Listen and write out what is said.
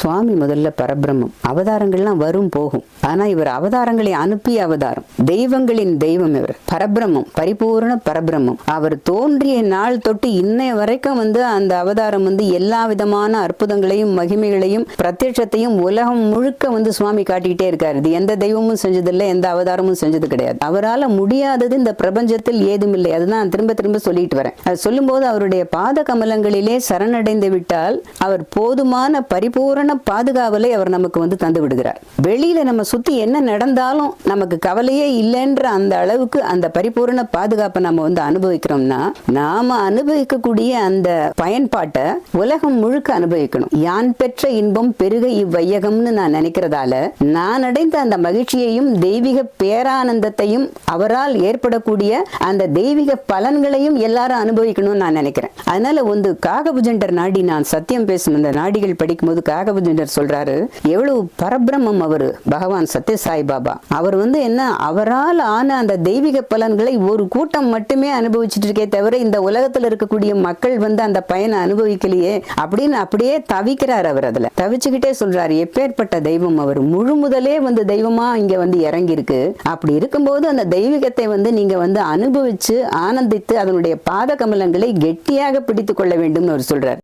சுவாமி முதல்ல பரபிரம்மம். அவதாரங்கள்லாம் வரும் போகும். ஆனா இவர் அவதாரங்களை அனுப்பிய அவதாரம். தெய்வங்களின் தெய்வம் இவர். பரபிரம்மம். பரிபூரண பரபிரம்மம். அவர் தோன்றிய நாள் தொட்டு இன்னைய வரைக்கும் வந்து அந்த அவதாரம் வந்து எல்லா விதமான அற்புதங்களையும் மகிமைகளையும் பிரத்யட்சத்தையும் உலகம் முழுக்க வந்து சுவாமி காட்டிக்கிட்டே இருக்காரு. இது எந்த தெய்வமும் செஞ்சதில்லை எந்த அவதாரமும் செஞ்சது கிடையாது. அவரால் முடியாதது இந்த பிரபஞ்சத்தில் ஏதுமில்லை. அதுதான் திரும்ப திரும்ப சொல்லிட்டு வரேன். அது சொல்லும்போது அவருடைய பாத கமலங்களிலே சரணடைந்து விட்டால் அவர் போதுமான பரிபூரண சரியான பாதுகாவலை அவர் நமக்கு வந்து தந்து விடுகிறார். வெளியில நம்ம சுத்தி என்ன நடந்தாலும் நமக்கு கவலையே இல்லைன்ற அந்த அளவுக்கு அந்த பரிபூர்ண பாதுகாப்பை நம்ம வந்து அனுபவிக்கிறோம்னா நாம அனுபவிக்கக்கூடிய அந்த பயன்பாட்டை உலகம் முழுக்க அனுபவிக்கணும். யான் பெற்ற இன்பம் பெருக இவ்வையகம்னு நான் நினைக்கிறதால நான் அடைந்த அந்த மகிழ்ச்சியையும் தெய்வீக பேரானந்தத்தையும் அவரால் ஏற்படக்கூடிய அந்த தெய்வீக பலன்களையும் எல்லாரும் அனுபவிக்கணும்னு நான் நினைக்கிறேன். அதனால வந்து காகபுஜண்டர் நாடி நான் சத்தியம் பேசும் இந்த நாடிகள் படிக்கும்போது காகபுஜண்டர் சொல்றாரு எவ்வளவு பரபிரம்மம் அவரு பகவான் சத்ய சாய் பாபா. அவர் வந்து என்ன அவரால் ஆன அந்த தெய்வீக பலன்களை ஒரு கூட்டம் மட்டுமே அனுபவிச்சுட்டு இருக்கே தவிர இந்த உலகத்துல இருக்கக்கூடிய மக்கள் வந்து அந்த பயனை அனுபவிக்கலையே அப்படின்னு அப்படியே தவிக்கிறார் அவர் அதுல. தவிச்சுக்கிட்டே சொல்றாரு எப்பேற்பட்ட தெய்வம் அவர். முழு முதலே வந்து தெய்வமா இங்க வந்து இறங்கி இருக்கு அப்படி இருக்கும்போது அந்த தெய்வீகத்தை வந்து நீங்க வந்து அனுபவிச்சு ஆனந்தித்து அதனுடைய பாத கமலங்களை கெட்டியாக பிடித்து கொள்ள வேண்டும்னு அவர் சொல்றார்.